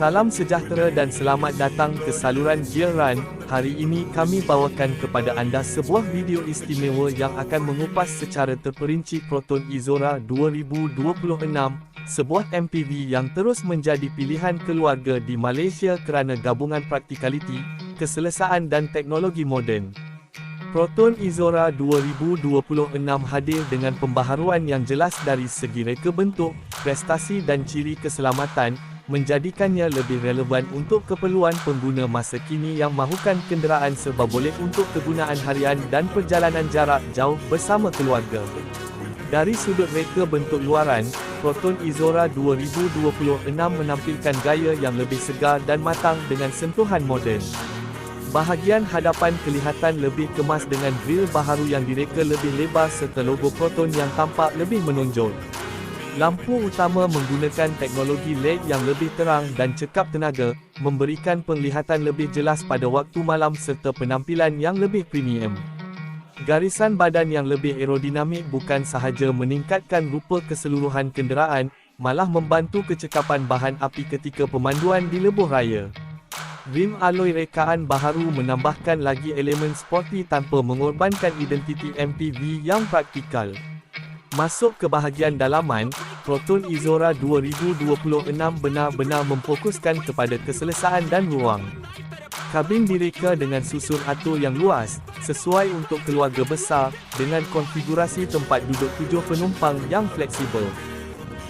Salam sejahtera dan selamat datang ke saluran Gear Run. Hari ini kami bawakan kepada anda sebuah video istimewa yang akan mengupas secara terperinci Proton Izora 2026, sebuah MPV yang terus menjadi pilihan keluarga di Malaysia kerana gabungan praktikaliti, keselesaan dan teknologi moden. Proton Izora 2026 hadir dengan pembaharuan yang jelas dari segi reka bentuk, prestasi dan ciri keselamatan, menjadikannya lebih relevan untuk keperluan pengguna masa kini yang mahukan kenderaan serba boleh untuk kegunaan harian dan perjalanan jarak jauh bersama keluarga. Dari sudut reka bentuk luaran, Proton Izora 2026 menampilkan gaya yang lebih segar dan matang dengan sentuhan moden. Bahagian hadapan kelihatan lebih kemas dengan grill baharu yang direka lebih lebar serta logo Proton yang tampak lebih menonjol. Lampu utama menggunakan teknologi LED yang lebih terang dan cekap tenaga, memberikan penglihatan lebih jelas pada waktu malam serta penampilan yang lebih premium. Garisan badan yang lebih aerodinamik bukan sahaja meningkatkan rupa keseluruhan kenderaan, malah membantu kecekapan bahan api ketika pemanduan di lebuh raya. Rim alloy rekaan baharu menambahkan lagi elemen sporty tanpa mengorbankan identiti MPV yang praktikal. Masuk ke bahagian dalaman, Proton Izora 2026 benar-benar memfokuskan kepada keselesaan dan ruang. Kabin direka dengan susun atur yang luas, sesuai untuk keluarga besar, dengan konfigurasi tempat duduk tujuh penumpang yang fleksibel.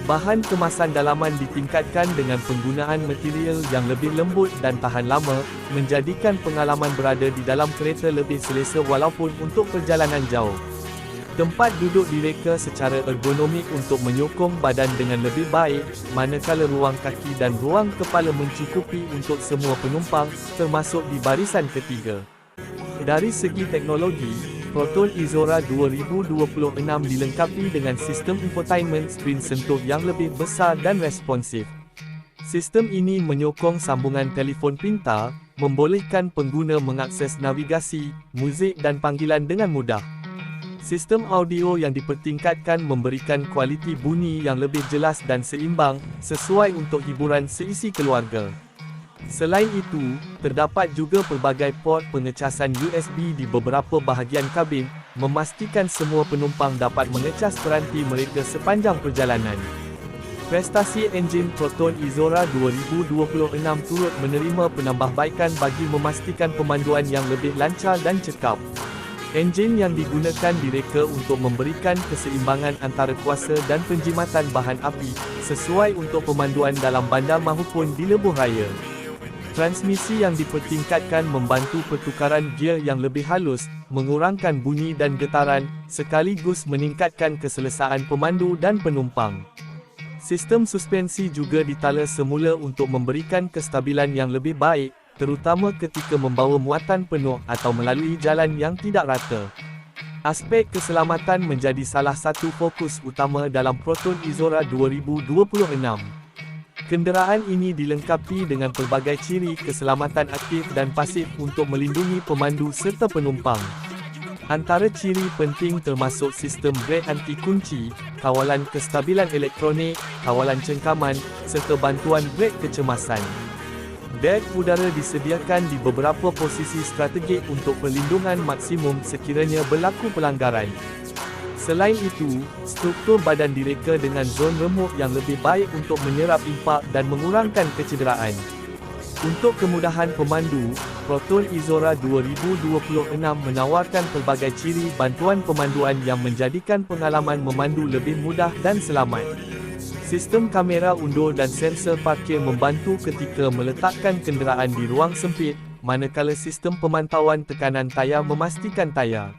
Bahan kemasan dalaman ditingkatkan dengan penggunaan material yang lebih lembut dan tahan lama, menjadikan pengalaman berada di dalam kereta lebih selesa walaupun untuk perjalanan jauh. Tempat duduk direka secara ergonomik untuk menyokong badan dengan lebih baik, manakala ruang kaki dan ruang kepala mencukupi untuk semua penumpang, termasuk di barisan ketiga. Dari segi teknologi, Proton Izora 2026 dilengkapi dengan sistem infotainment skrin sentuh yang lebih besar dan responsif. Sistem ini menyokong sambungan telefon pintar, membolehkan pengguna mengakses navigasi, muzik dan panggilan dengan mudah. Sistem audio yang dipertingkatkan memberikan kualiti bunyi yang lebih jelas dan seimbang, sesuai untuk hiburan seisi keluarga. Selain itu, terdapat juga pelbagai port pengecasan USB di beberapa bahagian kabin, memastikan semua penumpang dapat mengecas peranti mereka sepanjang perjalanan. Prestasi enjin Proton Izora 2026 turut menerima penambahbaikan bagi memastikan pemanduan yang lebih lancar dan cekap. Enjin yang digunakan direka untuk memberikan keseimbangan antara kuasa dan penjimatan bahan api, sesuai untuk pemanduan dalam bandar mahupun di lebuh raya. Transmisi yang dipertingkatkan membantu pertukaran gear yang lebih halus, mengurangkan bunyi dan getaran, sekaligus meningkatkan keselesaan pemandu dan penumpang. Sistem suspensi juga ditala semula untuk memberikan kestabilan yang lebih baik, terutama ketika membawa muatan penuh atau melalui jalan yang tidak rata. Aspek keselamatan menjadi salah satu fokus utama dalam Proton Izora 2026. Kenderaan ini dilengkapi dengan pelbagai ciri keselamatan aktif dan pasif untuk melindungi pemandu serta penumpang. Antara ciri penting termasuk sistem brake anti kunci, kawalan kestabilan elektronik, kawalan cengkaman, serta bantuan brake kecemasan. Beg udara disediakan di beberapa posisi strategik untuk perlindungan maksimum sekiranya berlaku pelanggaran. Selain itu, struktur badan direka dengan zon remuk yang lebih baik untuk menyerap impak dan mengurangkan kecederaan. Untuk kemudahan pemandu, Proton Izora 2026 menawarkan pelbagai ciri bantuan pemanduan yang menjadikan pengalaman memandu lebih mudah dan selamat. Sistem kamera undur dan sensor parkir membantu ketika meletakkan kenderaan di ruang sempit, manakala sistem pemantauan tekanan tayar memastikan tayar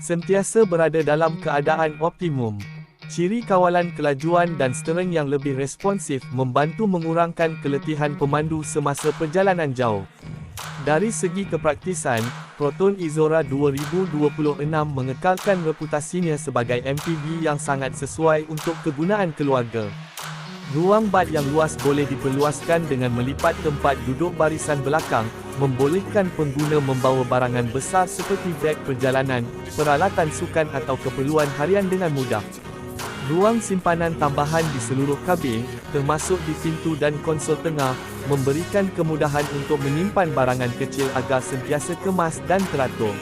sentiasa berada dalam keadaan optimum. Ciri kawalan kelajuan dan stering yang lebih responsif membantu mengurangkan keletihan pemandu semasa perjalanan jauh. Dari segi kepraktisan, Proton Izora 2026 mengekalkan reputasinya sebagai MPV yang sangat sesuai untuk kegunaan keluarga. Ruang bad yang luas boleh diperluaskan dengan melipat tempat duduk barisan belakang, membolehkan pengguna membawa barangan besar seperti beg perjalanan, peralatan sukan atau keperluan harian dengan mudah. Ruang simpanan tambahan di seluruh kabin, termasuk di pintu dan konsol tengah, memberikan kemudahan untuk menyimpan barangan kecil agar sentiasa kemas dan teratur.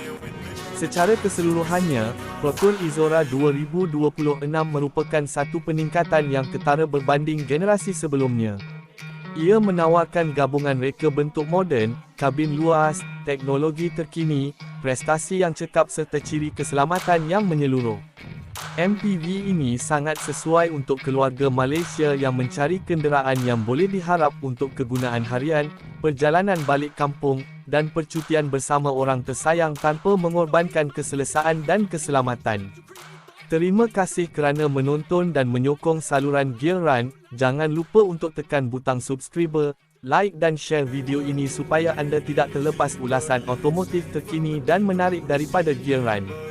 Secara keseluruhannya, Proton Izora 2026 merupakan satu peningkatan yang ketara berbanding generasi sebelumnya. Ia menawarkan gabungan reka bentuk moden, kabin luas, teknologi terkini, prestasi yang cekap serta ciri keselamatan yang menyeluruh. MPV ini sangat sesuai untuk keluarga Malaysia yang mencari kenderaan yang boleh diharap untuk kegunaan harian, perjalanan balik kampung, dan percutian bersama orang tersayang tanpa mengorbankan keselesaan dan keselamatan. Terima kasih kerana menonton dan menyokong saluran Gear Run. Jangan lupa untuk tekan butang subscriber, like dan share video ini supaya anda tidak terlepas ulasan otomotif terkini dan menarik daripada Gear Run.